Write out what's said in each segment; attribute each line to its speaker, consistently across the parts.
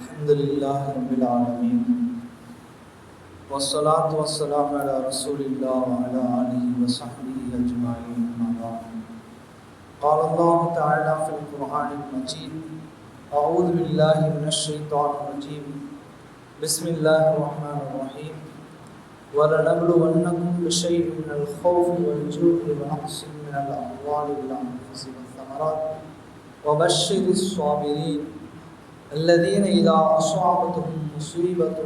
Speaker 1: الحمد لله رب العالمين والصلاة والسلام على رسول الله وعلى آله وصحبه أجمعين أما قال الله تعالى في القرآن المجيد أعوذ بالله من الشيطان الرجيم بسم الله الرحمن الرحيم ولنبلونكم بشيء من الخوف والجوع ونقص من الأموال والأنفس والثمرات. وبشر الصابرين الذين إذا أصابتهم مصيبة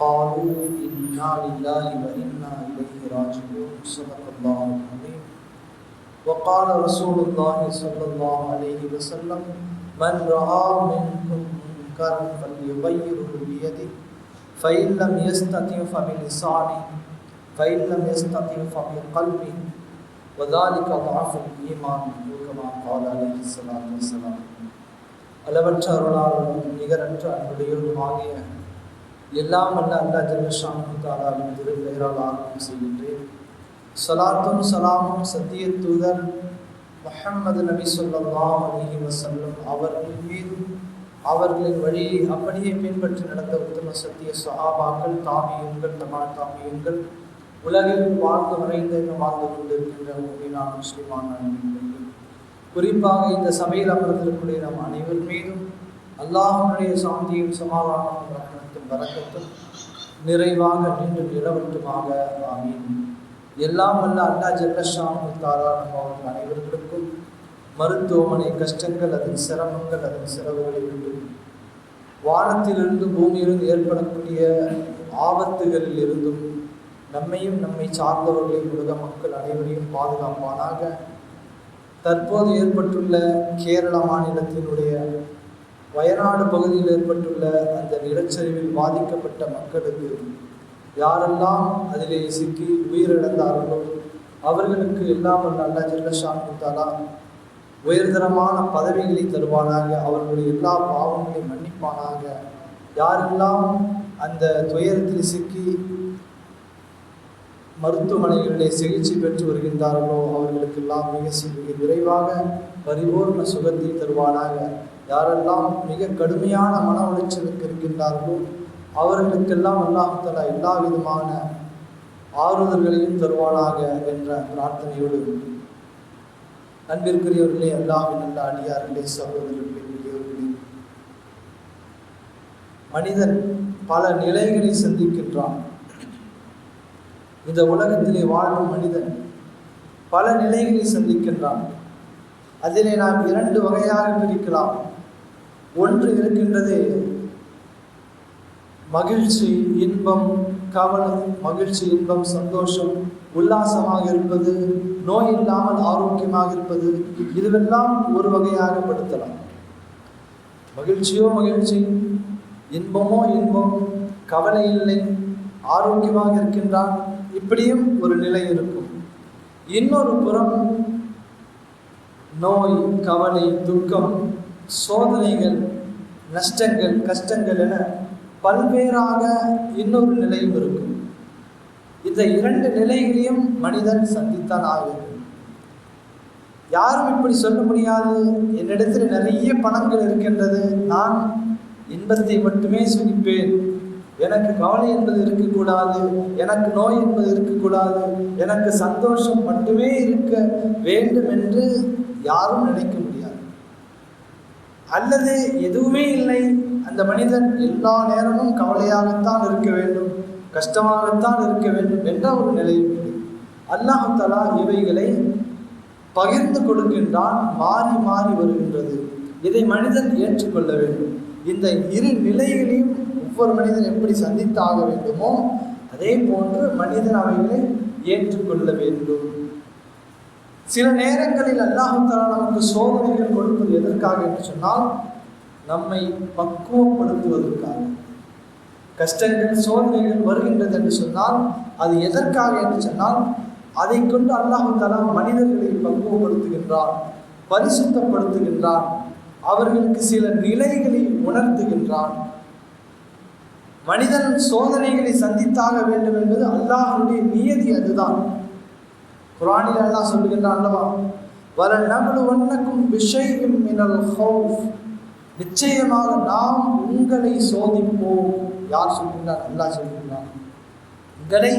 Speaker 1: قالوا إنا لله وإنا إليه راجعون. صدق الله العظيم. وقال رسول الله صلى الله عليه وسلم، من رأى منكم منكرا فليغيره بيده. فإن لم يستطع فبلسانه. فإن لم يستطع فبقلبه. وذلك ضعف الإيمان، كما قال عليه الصلاة والسلام. அளவற்ற அருளாளரும் நிகரற்ற அன்புடையவரும் ஆகிய எல்லாம் அல்ல அல்லா ஜல்லஷானு தாலாவின் திருப்பெயரால் ஆரம்பம் செய்கின்றேன். சலாத்தும் சலாமும் சத்திய தூதர் முஹம்மது நபி சொல்லாம் அலிஹி வசல்லம் அவர்கள் மீதும் அவர்களின் வழியை அப்படியே பின்பற்றி நடந்த உத்தம சத்திய சஹாபாக்கள் தாமியங்கள் தமிழ் தாமியங்கள் உலகில் வாழ்ந்து மறைந்து வாழ்ந்து கொண்டிருக்கின்ற முஸ்லிமான முஸ்லிமான குறிப்பாக இந்த சபையில் அமர்ந்திருக்கூடிய நம் அனைவர் மீதும் அல்லாஹனுடைய சாந்தியும் சமாதானமும் ரகணத்தும் வரக்கத்தும் நிறைவாக நின்று நிலவட்டுமாக. ஆமீன். எல்லாம் வல்ல அல்லா ஜல்லஷாம் தாரா நம் அவர்கள் அனைவர்களுக்கும் மருத்துவமனை கஷ்டங்கள் அதன் சிரமங்கள் அதன் செலவுகளை விட்டு வானத்திலிருந்து பூமியிலிருந்து ஏற்படக்கூடிய ஆபத்துகளில் இருந்தும் நம்மையும் நம்மை சார்ந்தவர்களையும் உலக மக்கள் அனைவரையும் பாதுகாப்பானாக தற்போது ஏற்பட்டுள்ள கேரள மாநிலத்தினுடைய வயநாடு பகுதியில் ஏற்பட்டுள்ள அந்த நிலச்சரிவில் பாதிக்கப்பட்ட மக்களுக்கு யாரெல்லாம் அதிலே சிக்கி உயிரிழந்தார்களோ அவர்களுக்கு எல்லாம் அல்லா ஜல்லஷான் தாலா உயர்தரமான பதவிகளை தருவானாக அவர்களுடைய எல்லா பாவங்களையும் மன்னிப்பானாக யாரெல்லாம் அந்த துயரத்தில் சிக்கி மருத்துவமனைகளிலே சிகிச்சை பெற்று வருகின்றார்களோ அவர்களுக்கெல்லாம் மிக மிக விரைவாக பரிபூர்ண சுகத்தை தருவானாக. யாரெல்லாம் மிக கடுமையான மன உளைச்சலுக்கு இருக்கின்றார்களோ அவர்களுக்கெல்லாம் அல்லாஹலா எல்லா விதமான ஆறுதல்களையும் தருவானாக என்ற பிரார்த்தனையோடு. அன்பிற்குரியவர்களே அல்லாவின் நல்ல அடியார்களே சகோதரர்களே பெரியவர்களே மனிதன் பல நிலைகளை சந்திக்கின்றான். இந்த உலகத்திலே வாழும் மனிதன் பல நிலைகளை சந்திக்கின்றான். அதிலே நாம் இரண்டு வகையாக பிரிக்கலாம். ஒன்று இருக்கின்றது மகிழ்ச்சி இன்பம் கவனம் மகிழ்ச்சி இன்பம் சந்தோஷம். உல்லாசமாக இருப்பது நோய் இல்லாமல் ஆரோக்கியமாக இருப்பது இதுவெல்லாம் ஒரு வகையாக படுத்தலாம். மகிழ்ச்சியோ மகிழ்ச்சி இன்பமோ இன்பம் கவலை இல்லை ஆரோக்கியமாக இருக்கின்றான். இப்படியும் ஒரு நிலை இருக்கும். இன்னொரு புறம் நோய் கவலை துக்கம் சோதனைகள் நஷ்டங்கள் கஷ்டங்கள் என பல்வேறாக இன்னொரு நிலையும் இருக்கும். இந்த இரண்டு நிலைகளையும் மனிதன் சந்தித்தான் ஆகும் யாரும் இப்படி சொல்ல முடியாது. என்னிடத்தில் நிறைய பணங்கள் இருக்கின்றது. நான் இன்பத்தை மட்டுமே சுகிப்பேன் எனக்கு கவலை என்பது இருக்கக்கூடாது எனக்கு நோய் என்பது இருக்கக்கூடாது எனக்கு சந்தோஷம் மட்டுமே இருக்க வேண்டும் என்று யாரும் நினைக்க முடியாது. அல்லது எதுவுமே இல்லை அந்த மனிதன் எல்லா நேரமும் கவலையாகத்தான் இருக்க வேண்டும் கஷ்டமாகத்தான் இருக்க வேண்டும் என்ற ஒரு நிலையும் இல்லை. அல்லாஹலா இவைகளை பகிர்ந்து கொடுக்கின்றான் மாறி மாறி வருகின்றது. இதை மனிதன் ஏற்றுக்கொள்ள வேண்டும். இந்த இரு நிலைகளையும் ஒவ்வொரு மனிதன் எப்படி சந்தித்தாக வேண்டுமோ அதே போன்று மனிதன் அவைகளை ஏற்றுக்கொள்ள வேண்டும். சில நேரங்களில் அல்லாஹால நமக்கு சோதனைகள் கொடுப்பது எதற்காக என்று சொன்னால் நம்மை பக்குவப்படுத்துவதற்காக. கஷ்டங்கள் சோதனைகள் வருகின்றது என்று சொன்னால் அது எதற்காக என்று சொன்னால் அதை கொண்டு அல்லாஹு தலா மனிதர்களை பக்குவப்படுத்துகின்றான் பரிசுத்தப்படுத்துகின்றான் அவர்களுக்கு சில நிலைகளை உணர்த்துகின்றான். மனிதன் சோதனைகளை சந்தித்தாக வேண்டும் என்பது அல்லாஹனுடைய நியதி அதுதான். குரானில் அல்லாஹ் சொல்லுகின்றான் அல்லவா வர நபுலுவன்னக்கும் விஷயம் மினல் ஹவுஃப் நிச்சயமாக நாம் உங்களை சோதிப்போம். யார் சொல்கின்றார் அல்லாஹ் சொல்கின்றார் உங்களை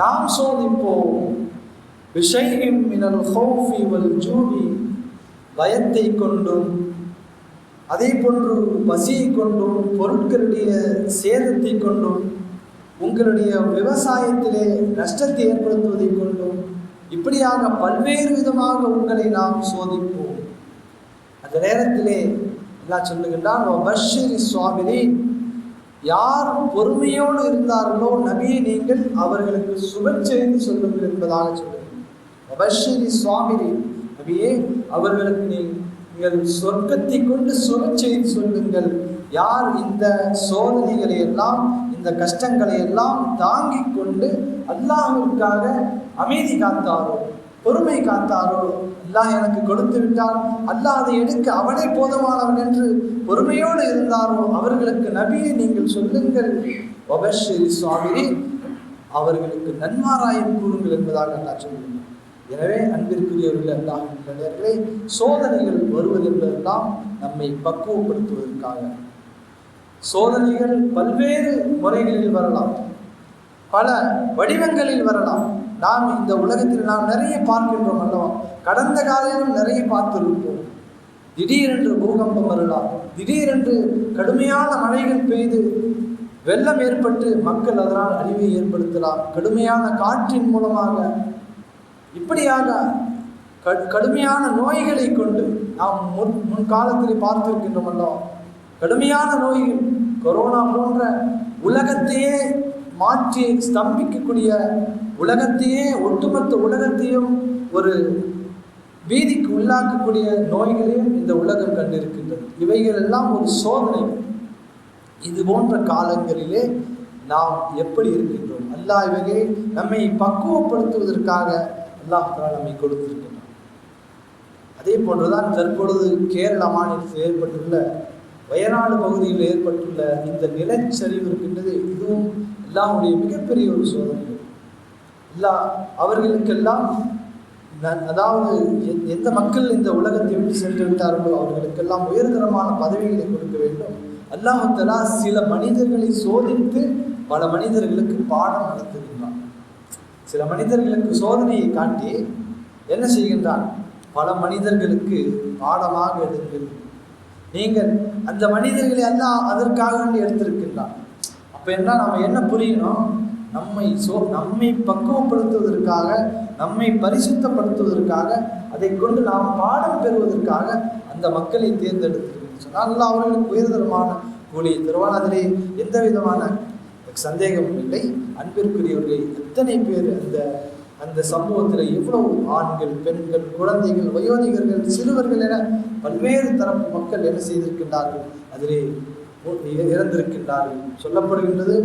Speaker 1: நாம் சோதிப்போம். விஷயம் மினல் ஹௌஃபி வல் ஜூவி பயத்தை கொண்டும் அதே போன்று பசியை கொண்டும் பொருட்களுடைய சேதத்தை கொண்டும் உங்களுடைய விவசாயத்திலே நஷ்டத்தை ஏற்படுத்துவதை கொண்டும் இப்படியாக பல்வேறு விதமாக உங்களை நாம் சோதிப்போம். அந்த நேரத்திலே எல்லாம் சொல்லுகின்றான் பஷிரி சுவாமினி யார் பொறுமையோடு இருந்தார்களோ நபியை நீங்கள் அவர்களுக்கு சுப செய்தி சொல்லுங்கள் என்பதாக சொல்லுங்கள். பஷிரி சுவாமினி நபியே அவர்களுக்கு நீங்கள் சொர்க்கத்தை கொண்டு சுப செய்து சொல்லுங்கள். யார் இந்த சோதனைகளை எல்லாம் இந்த கஷ்டங்களை எல்லாம் தாங்கிக் கொண்டு அல்லாஹிற்காக அமைதி காத்தாரோ பொறுமை காத்தாரோ? அல்லாஹ் எனக்கு கொடுத்து விட்டால் அல்லாஹ் அதை எடுக்க அவனே போதுமானவன் என்று பொறுமையோடு இருந்தாரோ? அவர்களுக்கு நபியை நீங்கள் சொல்லுங்கள். ஒபஸ்ரீ சுவாமி அவர்களுக்கு நன்மாராயம் கூறுங்கள் என்பதாக நான் சொல்லுங்கள் எனவே அன்பிற்குரியவர்கள் அல்லாஹர்களே சோதனைகள் வருவது என்பதெல்லாம் நம்மை பக்குவப்படுத்துவதற்காக. சோதனைகள் பல்வேறு முறைகளில் வரலாம். பல வடிவங்களில் வரலாம். நாம் இந்த உலகத்தில் நாம் நிறைய பார்க்கின்றோம் அல்லவா? கடந்த காலையிலும் நிறைய பார்த்திருப்போம். திடீரென்று பூகம்பம் வரலாம். திடீரென்று கடுமையான மழைகள் பெய்து வெள்ளம் ஏற்பட்டு மக்கள் அதனால் அழிவை ஏற்படுத்தலாம். கடுமையான காற்றின் மூலமாக இப்படியாக கடுமையான நோய்களை கொண்டு நாம் முன் முன்காலத்தில் பார்த்திருக்கின்றோம் அல்லவா கடுமையான நோய்கள் கொரோனா போன்ற உலகத்தையே மாற்றி ஸ்தம்பிக்கக்கூடிய உலகத்தையே ஒட்டுமொத்த உலகத்தையும் ஒரு பீதிக்கு உள்ளாக்கக்கூடிய நோய்களையும் இந்த உலகம் கண்டிருக்கின்றது. இவைகள் எல்லாம் ஒரு சோதனை. இது போன்ற காலங்களிலே நாம் எப்படி இருக்கின்றோம்? அல்லா இவைகளை நம்மை பக்குவப்படுத்துவதற்காக அல்லாஹ் நம்மை கொடுத்திருக்கின்றான் அதே போன்றுதான் தற்பொழுது கேரள மாநிலத்தில் ஏற்பட்டுள்ள வயநாடு பகுதியில் ஏற்பட்டுள்ள இந்த நிலச்சரிவு இருக்கின்றது இதுவும் எல்லாருடைய மிகப்பெரிய ஒரு சோதனை. எல்லா அவர்களுக்கெல்லாம் அதாவது எந்த மக்கள் இந்த உலகத்தை விட்டு சென்று விட்டார்களோ அவர்களுக்கெல்லாம் உயர்தரமான பதவிகளை கொடுக்க வேண்டும். அல்லாஹலா சில மனிதர்களை சோதித்து பல மனிதர்களுக்கு பாடம் நடத்துகின்றான். சில மனிதர்களுக்கு சோதனையை காட்டி என்ன செய்கின்றான்? பல மனிதர்களுக்கு பாடமாக எடுங்கள் நீங்கள் அந்த மனிதர்களை எல்லாம் அதற்காக வேண்டி எடுத்திருக்கின்றான். அப்போ என்ன நம்ம என்ன புரியணும்? நம்மை சோ நம்மை பக்குவப்படுத்துவதற்காக நம்மை பரிசுத்தப்படுத்துவதற்காக அதை கொண்டு நாம் பாடம் பெறுவதற்காக அந்த மக்களை தேர்ந்தெடுத்திருக்கணும் சொன்னால் அவர்களுக்கு உயர்தரமான கூலியை தருவான். அதிலே எந்த விதமான சந்தேகமும் இல்லை அன்பிற்குரியவர்களை எத்தனை பேர் அந்த அந்த சமூகத்தில் எவ்வளவு ஆண்கள் பெண்கள் குழந்தைகள் வயோதிகர்கள் சிறுவர்கள் என பல்வேறு தரப்பு மக்கள் என்ன செய்திருக்கின்றார்கள்? அதிலே இறந்திருக்கின்றார்கள். சொல்லப்படுகின்றது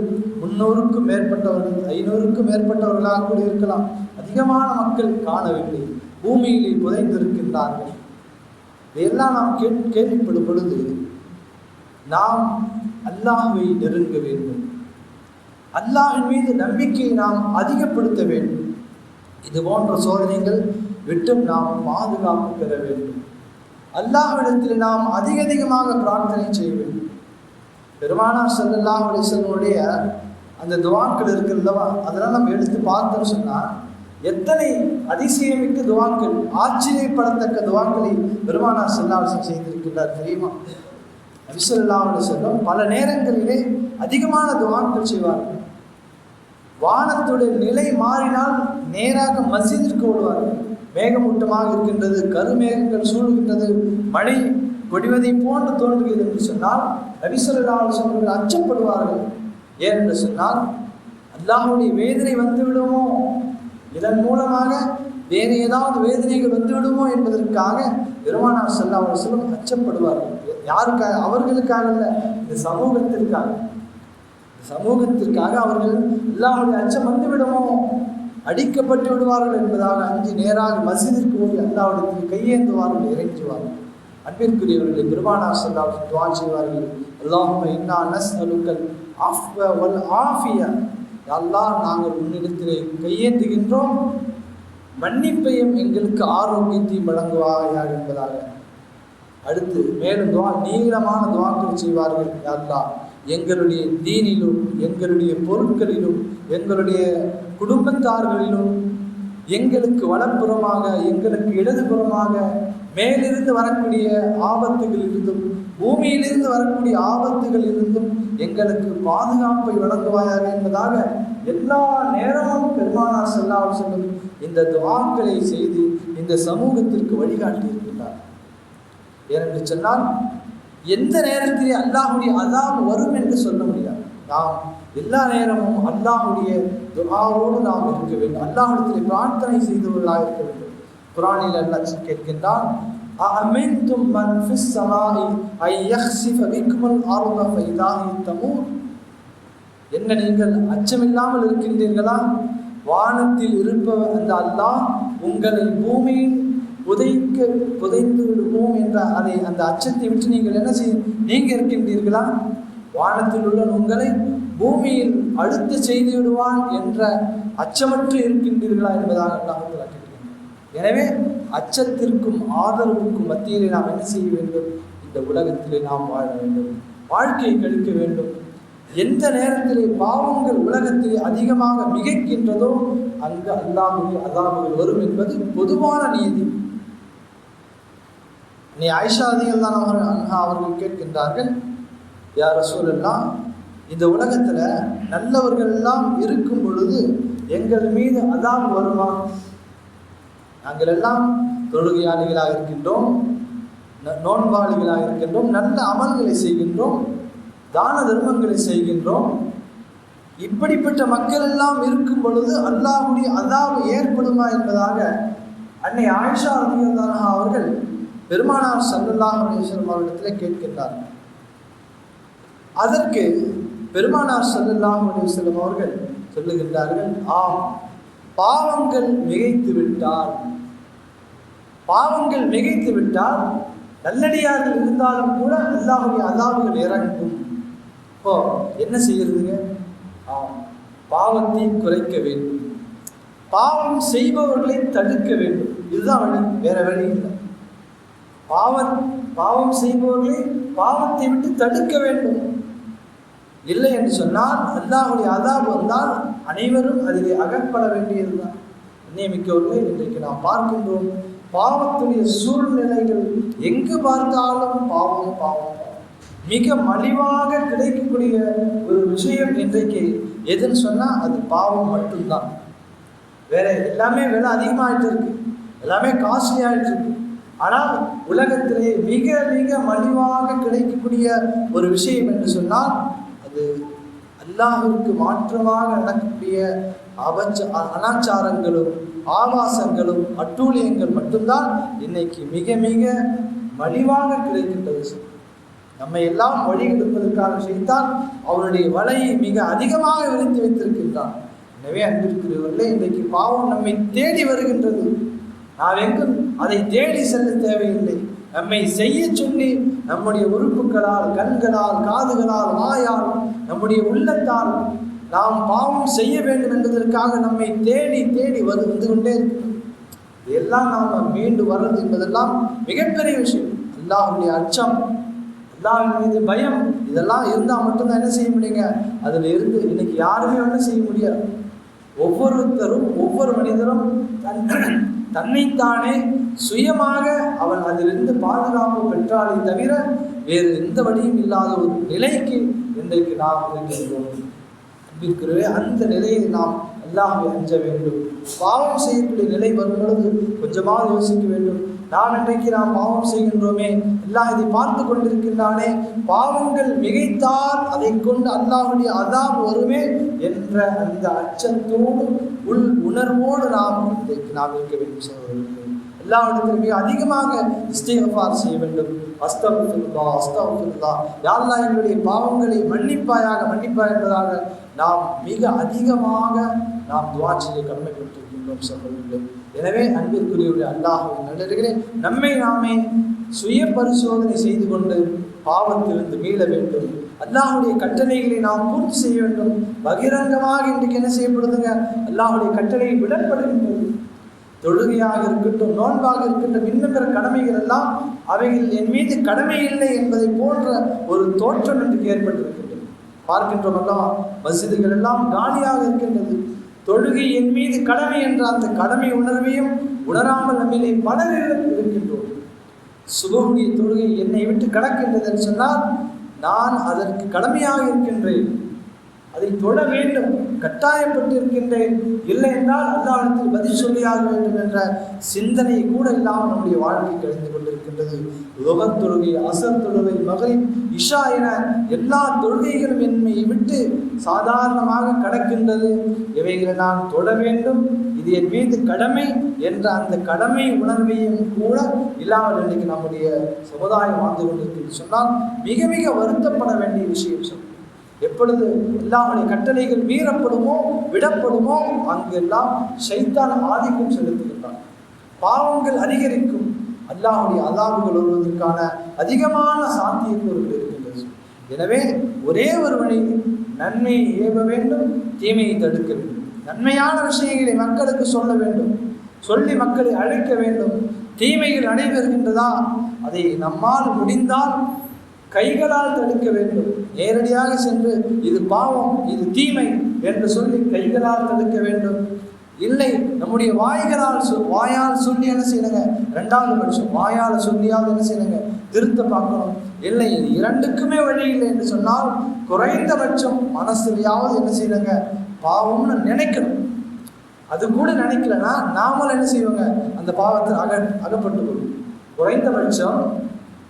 Speaker 1: முன்னூறுக்கும் மேற்பட்டவர்கள் ஐநூறுக்கும் மேற்பட்டவர்களாக கூட இருக்கலாம். அதிகமான மக்கள் காணவில்லை. பூமியிலே புதைந்திருக்கின்றார்கள். இதையெல்லாம் நாம் கேள்விப்படும் பொழுது நாம் அல்லாஹை நெருங்க வேண்டும். அல்லாஹின் மீது நம்பிக்கையை நாம் அதிகப்படுத்த வேண்டும். இது போன்ற சோதனைகள் விட்டும் நாம் பாதுகாப்பு பெற வேண்டும். அல்லாஹ்விடத்தில் நாம் அதிக அதிகமாக பிரார்த்தனை செய்ய வேண்டும். பெருமானார் செல்லல்லாஹ் அலிசனுடைய அந்த துவாக்கள் இருக்குல்லவா அதெல்லாம் நம்ம எடுத்து பார்த்தோம்னு சொன்னால் எத்தனை அதிசயமிக்க துவாக்கள் ஆச்சரியப்படத்தக்க துவாக்களை பெருமானார் செல்லாவசம் செய்திருக்கின்றார் தெரியுமா? அபிசல்லாவுடைய செல்லும் பல நேரங்களிலே அதிகமான துவாக்கள் செய்வார்கள். வானத்துடைய நிலை மாறினால் நேராக மசிதிற்கு ஓடுவார்கள் மேகமூட்டமாக இருக்கின்றது கருமேகங்கள் சூழ்கின்றது மழை கொடிவதை போன்று தோன்றுகிறது என்று சொன்னால் நபிசல்லால் சொல்வர்கள் அச்சப்படுவார்கள். ஏன் என்று சொன்னால் அல்லாஹுடைய வேதனை வந்துவிடுமோ? இதன் மூலமாக வேறு ஏதாவது வேதனைகள் வந்துவிடுமோ என்பதற்காக என்பதற்காக பெருமானார் சல்லா சொல்லும் அச்சப்படுவார்கள். யாருக்காக? அவர்களுக்காக அல்ல இந்த சமூகத்திற்காக. சமூகத்திற்காக அவர்கள் அல்லாஹுடைய அச்சம் வந்துவிடுமோ? அடிக்கப்பட்டு விடுவார்கள் என்பதாக அஞ்சு நேராக மசிதிற்கு ஓடி அல்லாவிடத்தில் கையேந்துவார்கள் இறங்குவார்கள். அன்பிற்குரியவர்களை பெருமானார் சொல்லால் துவா செய்வார்கள் அல்லாஹும் இன்னா நஸ் அலுக்கல் வல் ஆஃபியா அல்லாஹ் நாங்கள் உன்னிடத்திலே கையேந்துகின்றோம் மன்னிப்பையும் எங்களுக்கு ஆரோக்கியத்தையும் வழங்குவாயாக என்பதாக. அடுத்து மேலும் துவா நீளமான துவாக்கள் செய்வார்கள் அல்லா எங்களுடைய தீனிலும் எங்களுடைய பொருட்களிலும் எங்களுடைய குடும்பத்தார்களிலும் எங்களுக்கு வலப்புறமாக எங்களுக்கு இடதுபுறமாக மேலிருந்து வரக்கூடிய ஆபத்துகள் இருந்தும் பூமியிலிருந்து வரக்கூடிய ஆபத்துகள் இருந்தும் எங்களுக்கு பாதுகாப்பை வழங்குவாயாக என்பதாக எல்லா நேரமும் பெருமானார் செல்லாமல் செல்லும் இந்த துவாக்களை செய்து இந்த சமூகத்திற்கு வழிகாட்டி இருக்கின்றார் ஏனென்று சொன்னால் எந்த நேரத்திலே அல்லாஹுடைய அதாம் வரும் என்று சொல்ல முடியாது நாம் எல்லா நேரமும் அல்லாஹுடைய துஆவோடு நாம் இருக்க வேண்டும் அல்லாஹிடத்திலே பிரார்த்தனை செய்தவர்களாக இருக்க வேண்டும் குரானில் அல்லாஹ் கேட்கின்றான் أأمنتم من في السماء أن يخسف بكم الأرض فإذا هي تمور என்ன நீங்கள் அச்சமில்லாமல் இருக்கின்றீர்களா வானத்தில் இருப்பவர் அந்த அல்லாஹ் உங்களை பூமியில் புதைக்க புதைந்து விடுவோம் என்ற அதை அந்த அச்சத்தை விட்டு நீங்கள் என்ன செய்ய நீங்க இருக்கின்றீர்களா? வானத்தில் உள்ள உங்களை பூமியில் அழுத்த செய்து விடுவான் என்ற அச்சமற்று இருக்கின்றீர்களா என்பதாக அல்லாஹ் எனவே அச்சத்திற்கும் ஆதரவுக்கும் மத்தியிலே நாம் என்ன செய்ய வேண்டும்? இந்த உலகத்திலே நாம் வாழ வேண்டும். வாழ்க்கையை கழிக்க வேண்டும். எந்த நேரத்திலே பாவங்கள் உலகத்தில் அதிகமாக மிகைக்கின்றதோ அங்கு அல்லாஹுடைய அதாபுகள் வரும் என்பது பொதுவான நீதி. நீ ஆயிஷா அதிகள் அவர்கள் அவர்கள் கேட்கின்றார்கள் யார் சூழல்லாம் இந்த உலகத்தில் நல்லவர்கள் எல்லாம் இருக்கும் பொழுது எங்கள் மீது அதான் வருமா? நாங்கள் எல்லாம் தொழுகையாளிகளாக இருக்கின்றோம் ந- நோன்பாளிகளாக இருக்கின்றோம் நல்ல அமல்களை செய்கின்றோம் தான தர்மங்களை செய்கின்றோம். இப்படிப்பட்ட மக்கள் எல்லாம் இருக்கும் பொழுது அல்லாஹுடைய அதாவு ஏற்படுமா என்பதாக அன்னை ஆயிஷா அதிகாரா அவர்கள் பெருமானார் ஸல்லல்லாஹு அலைஹி வஸல்லம் அவரிடத்தில் கேட்கின்றார். அதற்கு பெருமானார் ஸல்லல்லாஹு அலைஹி அவர்கள் சொல்லுகின்றார்கள் ஆம் பாவங்கள் மிகைத்து விட்டால் பாவங்கள் மிகைத்து விட்டால் நல்லடியார்கள் இருந்தாலும் கூட அல்லாஹுடைய அல்லாஹுகள் இறங்கும். இப்போ என்ன செய்யறதுங்க? ஆம் பாவத்தை குறைக்க வேண்டும். பாவம் செய்பவர்களை தடுக்க வேண்டும். இதுதான் வழி வேற வழி இல்லை. பாவம் பாவம் செய்பவர்களை பாவத்தை விட்டு தடுக்க வேண்டும். இல்லை என்று சொன்னால் அல்லாஹுடைய அதாப் வந்தால் அனைவரும் அதில் அகப்பட வேண்டியதுதான். நியமிக்கவில்லை இன்றைக்கு நாம் பார்க்கின்றோம் பாவத்துடைய சூழ்நிலைகள் எங்கு பார்த்தாலும் பாவம் பாவம். மிக மலிவாக கிடைக்கக்கூடிய ஒரு விஷயம் இன்றைக்கு எதுன்னு சொன்னால் அது பாவம் மட்டும்தான். வேற எல்லாமே விலை அதிகமாகிட்டு இருக்கு. எல்லாமே காஸ்ட்லி ஆகிட்டு இருக்கு. ஆனால் உலகத்திலே மிக மிக மலிவாக கிடைக்கக்கூடிய ஒரு விஷயம் என்று சொன்னால் அது அல்லாஹிற்கு மாற்றமாக நடக்கக்கூடிய அபச்ச அனாச்சாரங்களும் ஆபாசங்களும் அட்டூழியங்கள் மட்டும்தான் இன்னைக்கு மிக மிக மலிவாக கிடைக்கின்றது. நம்மை எல்லாம் வழி எடுப்பதற்கான செய்தால் அவருடைய வலையை மிக அதிகமாக விரித்து வைத்திருக்கின்றான். எனவே அன்பிற்குரியவர்களே இன்றைக்கு பாவம் நம்மை தேடி வருகின்றது. நாம் எங்கும் அதை தேடி செல்ல தேவையில்லை. நம்மை செய்ய சொல்லி நம்முடைய உறுப்புகளால் கண்களால் காதுகளால் வாயால் நம்முடைய உள்ளத்தால் நாம் பாவம் செய்ய வேண்டும் என்பதற்காக நம்மை தேடி தேடி வந்து வந்து கொண்டே இருக்கிறோம். இதெல்லாம் நாம் மீண்டு வர்றது என்பதெல்லாம் மிகப்பெரிய விஷயம். அல்லாஹுடைய அச்சம் அல்லாஹ்வின் மீது பயம் இதெல்லாம் இருந்தால் மட்டும்தான் என்ன செய்ய முடியுங்க? அதில் இருந்து இன்னைக்கு யாருமே ஒன்றும் செய்ய முடியாது. ஒவ்வொருத்தரும் ஒவ்வொரு மனிதரும் தன் தன்னைத்தானே சுயமாக அவன் அதிலிருந்து பாதுகாப்பு பெற்றாலே தவிர வேறு எந்த வழியும் இல்லாத ஒரு நிலைக்கு இன்றைக்கு நாம் இருக்கின்றோம். இருக்கிறவே அந்த நிலையை நாம் எல்லாமே அஞ்ச வேண்டும். பாவம் செய்யக்கூடிய நிலை வரும் பொழுது கொஞ்சமாக யோசிக்க வேண்டும். நாம் இன்றைக்கு நாம் பாவம் செய்கின்றோமே. எல்லாம் இதை பார்த்து கொண்டிருக்கின்றானே. பாவங்கள் மிகைத்தால் அதை கொண்டு அல்லாஹுடைய அதாப் வருமே என்ற அந்த அச்சத்தோடு உள் உணர்வோடு நாம் இன்றைக்கு நாம் இருக்க வேண்டும் சகோதரர்களே. எல்லா இடத்திலும் மிக அதிகமாக இஸ்திகஃபார் செய்ய வேண்டும். அஸ்தபுல்லா அஸ்தபுல்லா யாரெல்லாம் எங்களுடைய பாவங்களை மன்னிப்பாயாக மன்னிப்பாய் என்பதாக நாம் மிக அதிகமாக நாம் துவா செய்ய கடமைப்பட்டிருக்கின்றோம் சகோதரர்களே. எனவே அன்பிற்குரியவர்கள் அல்லாஹுவின் நல்லர்களே நம்மை நாமே சுய பரிசோதனை செய்து கொண்டு பாவத்திலிருந்து மீள வேண்டும். அல்லாஹுடைய கட்டளைகளை நாம் பூர்த்தி செய்ய வேண்டும். பகிரங்கமாக இன்றைக்கு என்ன செய்யப்படுதுங்க? அல்லாஹுடைய கட்டளை விடப்படுகின்றது. தொழுகையாக இருக்கட்டும் நோன்பாக இருக்கட்டும் இன்னும் கடமைகள் எல்லாம் அவைகள் என் மீது கடமை இல்லை என்பதை போன்ற ஒரு தோற்றம் என்று ஏற்பட்டிருக்கின்றது. பார்க்கின்றோம் அல்லவா? மசிதிகள் எல்லாம் காலியாக இருக்கின்றது. தொழுகை என் மீது கடமை என்ற அந்த கடமை உணர்வையும் உணராமல் நம்மிலே பலரிடம் இருக்கின்றோம். சுபமுடைய தொழுகை என்னை விட்டு கடக்கின்றதென்று சொன்னால் நான் அதற்கு கடமையாக இருக்கின்றேன். அதை தொழ வேண்டும் கட்டாயப்பட்டு இருக்கின்றேன் இல்லை என்றால் அல்லாவிடத்தில் பதில் சொல்லியாக வேண்டும் என்ற சிந்தனை கூட இல்லாமல் நம்முடைய வாழ்க்கை கழிந்து கொண்டிருக்கின்றது. லுகத் தொழுகை அசர் தொழுகை மகளிர் இஷா என எல்லா தொழுகைகளும் என்னை விட்டு சாதாரணமாக கடக்கின்றது. இவைகளை நான் தொழ வேண்டும். இது என் மீது கடமை என்ற அந்த கடமை உணர்வையும் கூட இல்லாமல் இன்றைக்கு நம்முடைய சமுதாயம் வாழ்ந்து கொண்டிருக்கிறது. சொன்னால் மிக மிக வருத்தப்பட வேண்டிய விஷயம் சொல்லும் எப்பொழுது எல்லாருடைய கட்டளைகள் மீறப்படுமோ விடப்படுமோ அங்கெல்லாம் சைத்தான் ஆதிக்கம் செலுத்துகின்றான். பாவங்கள் அதிகரிக்கும். அல்லாஹுடைய அதாபுகள் வருவதற்கான அதிகமான சாத்தியக்கூறுகள் இருக்கின்றது. எனவே ஒரே ஒரு வழி நன்மையை ஏவ வேண்டும் தீமையை தடுக்க வேண்டும். நன்மையான விஷயங்களை மக்களுக்கு சொல்ல வேண்டும். சொல்லி மக்களை அழைக்க வேண்டும். தீமைகள் நடைபெறுகின்றதா? அதை நம்மால் முடிந்தால் கைகளால் தடுக்க வேண்டும். நேரடியாக சென்று இது பாவம் இது தீமை என்று சொல்லி கைகளால் தடுக்க வேண்டும். இல்லை நம்முடைய வாய்களால் சொல் வாயால் சொல்லி என்ன செய்யணுங்க? ரெண்டாவது பட்சம் வாயால் சொல்லியாவது என்ன செய்யணுங்க? திருத்த பார்க்கணும். இல்லை இது இரண்டுக்குமே வழி இல்லை என்று சொன்னால் குறைந்தபட்சம் மனசுலையாவது என்ன செய்யணுங்க? பாவம்னு நினைக்கணும். அது கூட நினைக்கலன்னா நாமளும் என்ன செய்வோங்க? அந்த பாவத்தை அக அகப்பட்டு குறைந்தபட்சம்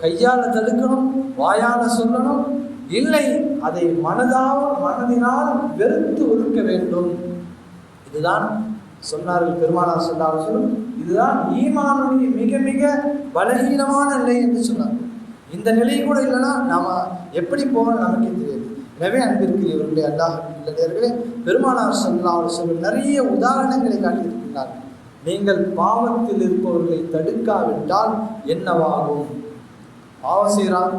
Speaker 1: கையால் தடுக்கணும் வாயால் சொல்லணும். இல்லை அதை மனதால் மனதினால் வெறுத்து ஒதுக்க வேண்டும். இதுதான் சொன்னார்கள் பெருமானார் சொன்னார் சொல்லும் இதுதான் ஈமானுடைய மிக மிக பலகீனமான நிலை என்று சொன்னார்கள். இந்த நிலை கூட இல்லைன்னா நாம் எப்படி போகணும் நமக்கே தெரியாது. எனவே அன்பிற்குரியவர்களே அல்லாஹ் இல்லையர்களே பெருமானார் சொல்லாமல் சொல்லும் நிறைய உதாரணங்களை காட்டியிருக்கிறார். நீங்கள் பாவத்தில் இருப்பவர்களை தடுக்காவிட்டால் என்னவாகும்? பாவம் செய்கிறான்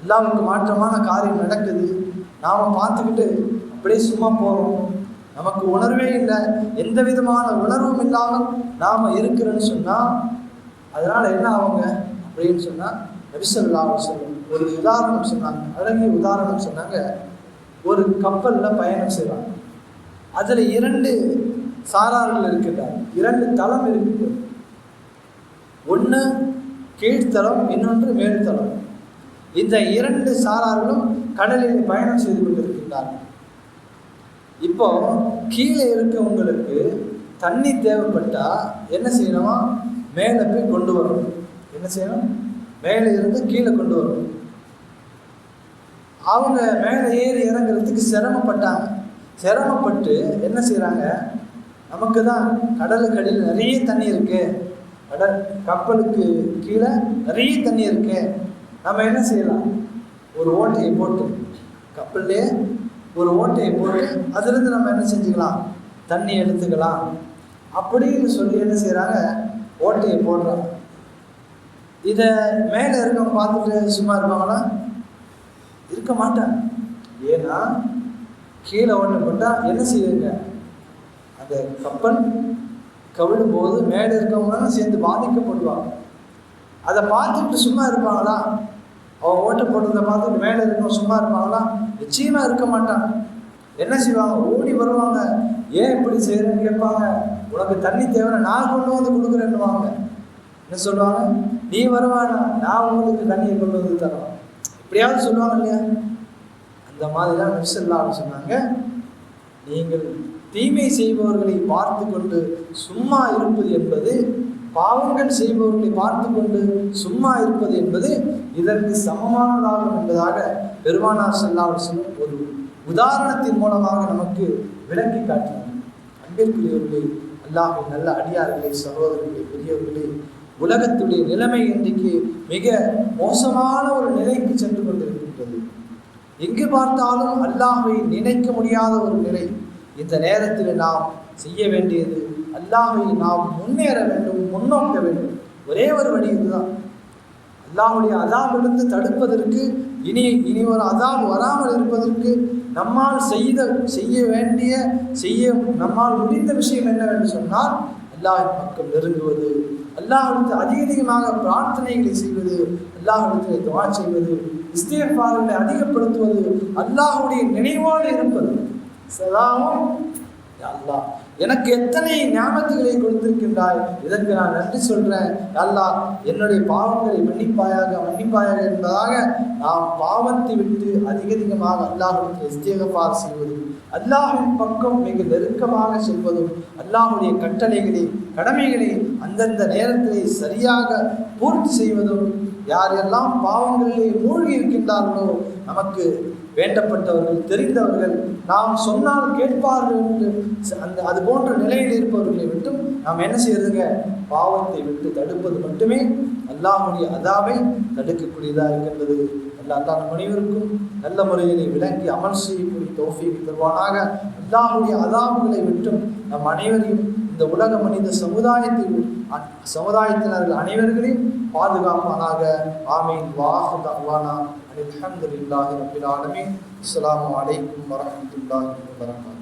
Speaker 1: அல்லாவுக்கு மாற்றமான காரியம் நடக்குது. நாம் பார்த்துக்கிட்டு அப்படியே சும்மா போகிறோம் நமக்கு உணர்வே இல்லை. எந்த விதமான உணர்வும் இல்லாமல் நாம் இருக்கிறோன்னு சொன்னால் அதனால் என்ன ஆகுங்க? அப்படின்னு சொன்னால் நபிசல்லா சொல்லுவோம் ஒரு உதாரணம் சொன்னாங்க. அழகிய உதாரணம் சொன்னாங்க. ஒரு கப்பலில் பயணம் செய்கிறாங்க அதில் இரண்டு சாரார்கள் இருக்கின்றார் இரண்டு தளம் இருக்குது ஒன்று கீழ்த்தளம் இன்னொன்று மேல்தளம். இந்த இரண்டு சாரார்களும் கடலில் பயணம் செய்து கொண்டிருக்கின்றார்கள். இப்போ கீழே இருக்கவங்களுக்கு தண்ணி தேவைப்பட்டா என்ன செய்யணுமா? மேலே போய் கொண்டு வரணும். என்ன செய்யணும்? மேலே இருந்து கீழே கொண்டு வரணும். அவங்க மேலே ஏறி இறங்குறதுக்கு சிரமப்பட்டாங்க. சிரமப்பட்டு என்ன செய்கிறாங்க நமக்கு தான் கடலுக்கடியில் நிறைய தண்ணி இருக்குது அட கப்பலுக்கு கீழே நிறைய தண்ணி இருக்கு. நம்ம என்ன செய்யலாம்? ஒரு ஓட்டையை போட்டு கப்பல்லே ஒரு ஓட்டையை போட்டு அதுலேருந்து நம்ம என்ன செஞ்சுக்கலாம்? தண்ணி எடுத்துக்கலாம். அப்படின்னு சொல்லி என்ன செய்கிறாங்க ஓட்டையை போடுறாங்க. இதை மேலே இருக்கவங்க பார்த்துட்டு சும்மா இருப்பாங்களா? இருக்க மாட்டேன் ஏன்னா கீழே ஓட்டை போட்டால் என்ன செய்வீங்க? அந்த கப்பல் கவிழும் போது மேலே இருக்கவங்களாம் சேர்ந்து பாதிக்கப்படுவாங்க அதை பார்த்துக்கிட்டு சும்மா இருப்பாங்களா? அவன் ஓட்ட போட்டதை பார்த்துட்டு மேலே இருக்கவங்க சும்மா இருப்பாங்களா? நிச்சயமாக இருக்க மாட்டாங்க என்ன செய்வாங்க? ஓடி வருவாங்க. ஏன் இப்படி செய்யறேன்னு கேட்பாங்க. உனக்கு தண்ணி தேவைன்னா நான் கொண்டு வந்து கொடுக்குறேன்னுவாங்க. என்ன சொல்லுவாங்க? நீ வருவானா நான் உங்களுக்கு தண்ணியை கொண்டு வந்து தரோம் இப்படியாவது சொல்லுவாங்க இல்லையா? அந்த மாதிரி தான் நபிசல்லான்னு சொன்னாங்க. நீங்கள் தீமை செய்பவர்களை பார்த்து கொண்டு சும்மா இருப்பது என்பது பாவங்கள் செய்பவர்களை பார்த்து கொண்டு சும்மா இருப்பது என்பது இதற்கு சமமானதாகும் என்பதாக பெருமானார் செல்லாமல் ஒரு உதாரணத்தின் மூலமாக நமக்கு விளக்கி காட்டினார். அன்பிற்குரியவர்களே அல்லாஹின் நல்ல அடியார்களே சகோதரர்களே பெரியவர்களே உலகத்துடைய நிலைமை இன்றைக்கு மிக மோசமான ஒரு நிலைக்கு சென்று கொண்டிருக்கின்றது. எங்கு பார்த்தாலும் அல்லாஹை நினைக்க முடியாத ஒரு நிலை. இந்த நேரத்தில் நாம் செய்ய வேண்டியது அல்லாஹை நாம் முன்னேற வேண்டும் முன்னோக்க வேண்டும். ஒரே ஒரு வழி இதுதான். அல்லாஹுடைய அதாவிலிருந்து தடுப்பதற்கு இனி இனி ஒரு அதாப் வராமல் இருப்பதற்கு நம்மால் செய்த செய்ய வேண்டிய செய்ய நம்மால் முடிந்த விஷயம் என்னவென்று சொன்னால் அல்லாஹின் பக்கம் நெருங்குவது அல்லாஹிடத்து அதிக அதிகமாக பிரார்த்தனைகளை செய்வது அல்லாஹிடத்தில் துவா செய்வது இஸ்தியர்பார்களை அதிகப்படுத்துவது அல்லாஹுடைய நினைவோடு இருப்பது. சதாவும் அல்லாஹ். எனக்கு எத்தனை ஞாபகங்களை கொடுத்திருக்கின்றாய்? இதற்கு நான் நன்றி சொல்றேன். அல்லாஹ் என்னுடைய பாவங்களை மன்னிப்பாயாக மன்னிப்பாயாக என்பதாக நாம் பாவத்தை விட்டு அதிக அதிகமாக அல்லாஹுடைய இஸ்தேகப்பார் செய்வதும் அல்லாஹின் பக்கம் மிக நெருக்கமாக செல்வதும் அல்லாஹுடைய கட்டளைகளை கடமைகளை அந்தந்த நேரத்திலே சரியாக பூர்த்தி செய்வதும் யாரெல்லாம் பாவங்களிலே மூழ்கி இருக்கின்றார்களோ நமக்கு வேண்டப்பட்டவர்கள் தெரிந்தவர்கள் நாம் சொன்னால் கேட்பார்கள் என்று அந்த அது போன்ற நிலையில் இருப்பவர்களை விட்டும் நாம் என்ன செய்யறதுங்க? பாவத்தை விட்டு தடுப்பது மட்டுமே அல்லாஹுடைய அதாவை தடுக்கக்கூடியதாக இருக்கின்றது. அல்லாஹ் தான் முனைவருக்கும் நல்ல முறையிலே விளங்கி அமல் செய்யக்கூடிய தோஃபியை தருவானாக. அல்லாஹுடைய அதாவுகளை விட்டும் நம் அனைவரையும் இந்த உலக மனித சமுதாயத்தில் அ- சமுதாயத்தினர்கள் அனைவர்களையும் பாதுகாப்பானாக. ஆமீன். வாஹு தஹ்வானா அல்ஹம்துலில்லாஹி ரபில் ஆலமீன். அஸ்லாம் அலைக்கும் வரமத்துல்லாஹி வபரகாத்துஹு